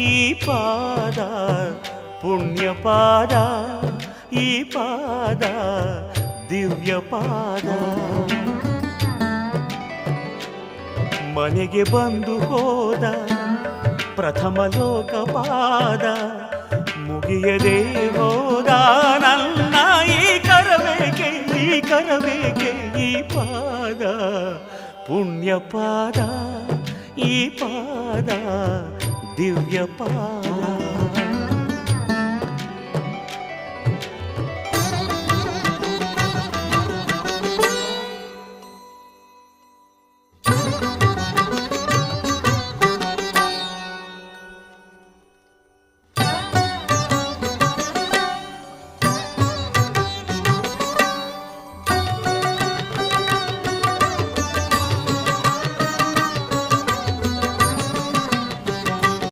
ఈ పాద పుణ్యపాద ఈ పాద ದಿವ್ಯ ಪಾದ ಮನೆಗೆ ಬಂದು ಹೋದ ಪ್ರಥಮ ಲೋಕ ಪಾದ ಮುಗಿಯದೆ ಹೋದ ನನ್ನ ಈ ಕರಬೇಕೆ ಈ ಕರಬೇಕೆ ಈ ಪಾದ ಪುಣ್ಯ ಪಾದ ಈ ಪಾದ దివ్య పాద